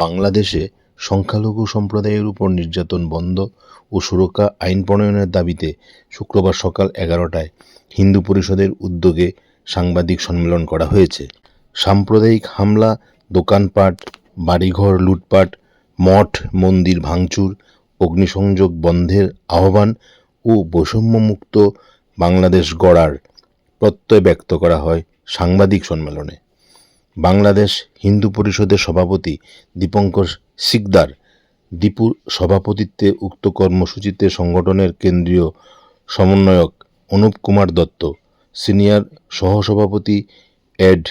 বাংলাদেশে সংখ্যালঘু সম্প্রদায়ের উপর নির্যাতন বন্ধ ও সুরক্ষা আইন প্রণয়নের দাবিতে শুক্রবার সকাল এগারোটায় হিন্দু পরিষদের উদ্যোগে সাংবাদিক সম্মেলন করা হয়েছে। সাম্প্রদায়িক হামলা, দোকানপাট, বাড়িঘর লুটপাট, মঠ, মন্দির ভাঙচুর, অগ্নিসংযোগ বন্ধের আহ্বান ও বৈষম্যমুক্ত বাংলাদেশ গড়ার প্রত্যয় ব্যক্ত করা হয় সাংবাদিক সম্মেলনে। বাংলাদেশ হিন্দু পরিষদের সভাপতি দীপঙ্কর সিকদার দীপুর সভাপতিত্বে উক্ত কর্মসূচিতে সংগঠনের কেন্দ্রীয় সমন্বয়ক অনুপ কুমার দত্ত, সিনিয়র সহসভাপতি এড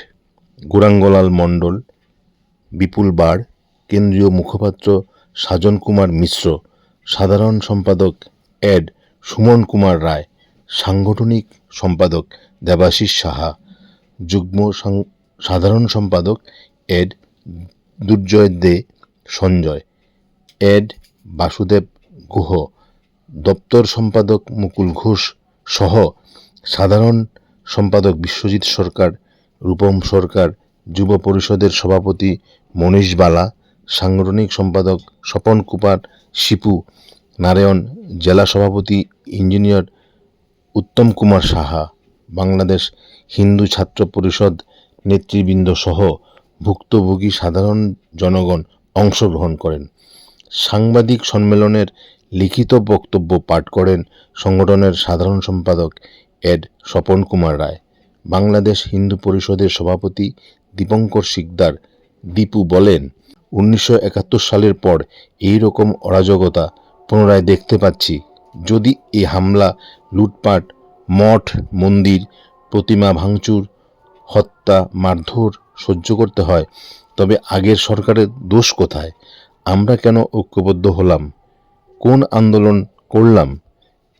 গুরাঙ্গলাল মণ্ডল, বিপুল বাড়, কেন্দ্রীয় মুখপাত্র সাজন কুমার মিশ্র, সাধারণ সম্পাদক এড সুমন কুমার রায়, সাংগঠনিক সম্পাদক দেবাশিস সাহা, যুগ্ম সাধারণ সম্পাদক এড দুর্জয় দে সঞ্জয়, এড বাসুদেব গুহ, দপ্তর সম্পাদক মুকুল ঘোষ সহ সাধারণ সম্পাদক বিশ্বজিৎ সরকার, রূপম সরকার, যুব পরিষদের সভাপতি মনীষ বালা, সাংগঠনিক সম্পাদক স্বপন কুমার শিপু, নারায়ণ জেলা সভাপতি ইঞ্জিনিয়ার উত্তম কুমার সাহা, বাংলাদেশ হিন্দু ছাত্র পরিষদ নেতৃবৃন্দ সহ ভুক্তভোগী সাধারণ জনগণ অংশগ্রহণ করেন। সাংবাদিক সম্মেলনের লিখিত বক্তব্য পাঠ করেন সংগঠনের সাধারণ সম্পাদক এড. স্বপন কুমার রায়। বাংলাদেশ হিন্দু পরিষদের সভাপতি দীপঙ্কর শিকদার দীপু বলেন, উনিশশো একাত্তর সালের পর এই রকম অরাজকতা পুনরায় দেখতে পাচ্ছি। যদি এই হামলা, লুটপাট, মঠ, মন্দির, প্রতিমা ভাঙচুর হত্যা, মারধর সহ্য করতে হয়। তবে আগের সরকারের দোষ কোথায়? আমরা কেন ঐক্যবদ্ধ হলাম? কোন আন্দোলন করলাম?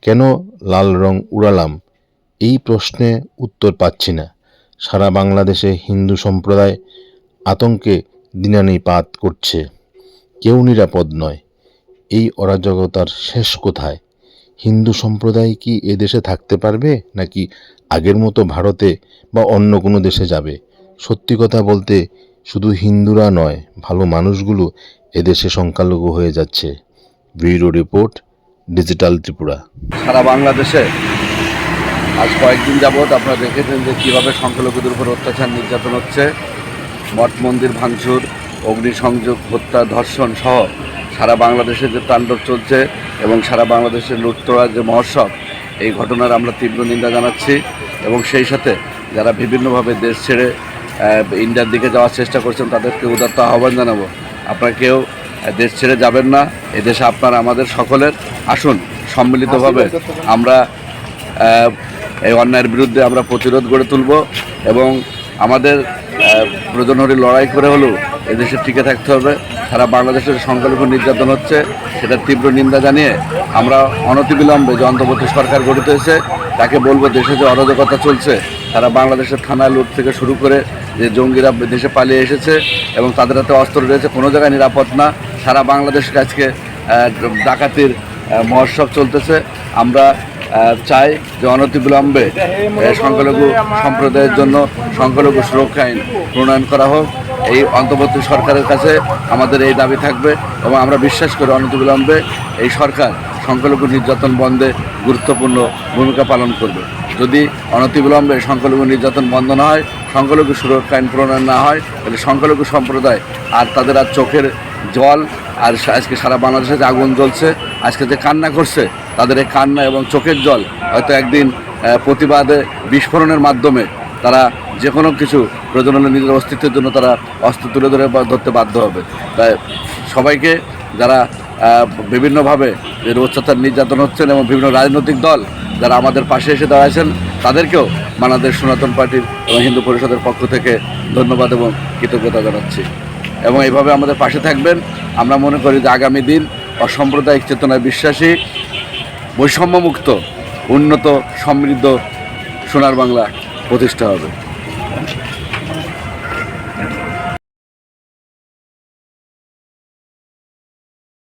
কেন লাল রং উড়ালাম? এই প্রশ্নে উত্তর পাচ্ছি না। সারা বাংলাদেশে হিন্দু সম্প্রদায় আতঙ্কে দিনানিপাত করছে। কেউ নিরাপদ নয়। এই অরাজকতার শেষ কোথায়? হিন্দু সম্প্রদায় কি এদেশে থাকতে পারবে, নাকি আগের মতো ভারতে বা অন্য কোনো দেশে যাবে? সত্যি কথা বলতে, শুধু হিন্দুরা নয়, ভালো মানুষগুলো এদেশে সংখ্যালঘু হয়ে যাচ্ছে। Bureau report, digital Tripura. সারা বাংলাদেশে আজ কয়েকদিন যাবৎ আপনারা দেখেছেন যে কীভাবে সংখ্যালঘুদের উপর অত্যাচার নির্যাতন হচ্ছে। মঠ মন্দির ভাঙচুর, অগ্নিসংযোগ, হত্যা, ধর্ষণ সহ সারা বাংলাদেশে যে তাণ্ডব চলছে এবং সারা বাংলাদেশের লুটতরার যে মহোৎসব এই ঘটনার আমরা তীব্র নিন্দা জানাচ্ছি এবং সেই সাথে যারা বিভিন্নভাবে দেশ ছেড়ে ইন্ডিয়ার দিকে যাওয়ার চেষ্টা করছেন তাদেরকে উদাত্ত আহ্বান জানাব। আপনারা কেউ দেশ ছেড়ে যাবেন না এদেশে আপনার আমাদের সকলের আসুন সম্মিলিতভাবে আমরা এই অন্যায়ের বিরুদ্ধে আমরা প্রতিরোধ গড়ে তুলব এবং আমাদের আহ, প্রয়োজনহরি লড়াই করে হলেও এদেশে টিকে থাকতে হবে। সারা বাংলাদেশের সংখ্যালঘু নির্যাতন হচ্ছে সেটা তীব্র নিন্দা জানিয়ে আমরা অনতিবিলম্বে যে অন্তর্বর্তী সরকার গঠিত হয়েছে, তাকে বলব দেশে যে অরাজকতা চলছে তারা বাংলাদেশের থানা লুট থেকে শুরু করে যে জঙ্গিরা দেশে পালিয়ে এসেছে এবং তাদের হাতে অস্ত্র রয়েছে, কোনো জায়গায় নিরাপদ না। সারা বাংলাদেশকে আজকে ডাকাতির মহোৎসব চলতেছে। আমরা চাই যে অনতিবিলম্বে সংখ্যালঘু সম্প্রদায়ের জন্য সংখ্যালঘু সুরক্ষা আইন প্রণয়ন করা হোক। এই অন্তর্বর্তী সরকারের কাছে আমাদের এই দাবি থাকবে এবং আমরা বিশ্বাস করি অনতিবিলম্বে এই সরকার সংখ্যালঘু নির্যাতন বন্ধে গুরুত্বপূর্ণ ভূমিকা পালন করবে। যদি অনতিবিলম্বে সংখ্যালঘু নির্যাতন বন্ধ না হয় সংখ্যালঘু সুরক্ষা আইন প্রণয়ন না হয় তাহলে সংখ্যালঘু সম্প্রদায় আর তাদের আর চোখের জল আর আজকে সারা বাংলাদেশে যে আগুন জ্বলছে, আজকে যে কান্না করছে তাদের এই কান্না এবং চোখের জল হয়তো একদিন প্রতিবাদে বিস্ফোরণের মাধ্যমে তারা যে কোনো কিছু প্রয়োজন হলে নিজের অস্তিত্বের জন্য তারা অস্ত্র তুলে ধরে ধরতে বাধ্য হবে। তাই সবাইকে যারা বিভিন্নভাবে যে অত্যাচার নির্যাতন হচ্ছেন এবং বিভিন্ন রাজনৈতিক দল যারা আমাদের পাশে এসে দাঁড়াচ্ছেন তাদেরকেও বাংলাদেশ সনাতন পার্টির এবং হিন্দু পরিষদের পক্ষ থেকে ধন্যবাদ এবং কৃতজ্ঞতা জানাচ্ছি। এবং এইভাবে আমাদের পাশে থাকবেন। আমরা মনে করি যে আগামী দিন অসাম্প্রদায়িক চেতনায় বিশ্বাসী, বৈষম্যমুক্ত, উন্নত, সমৃদ্ধ সোনার বাংলা প্রতিষ্ঠা হবে।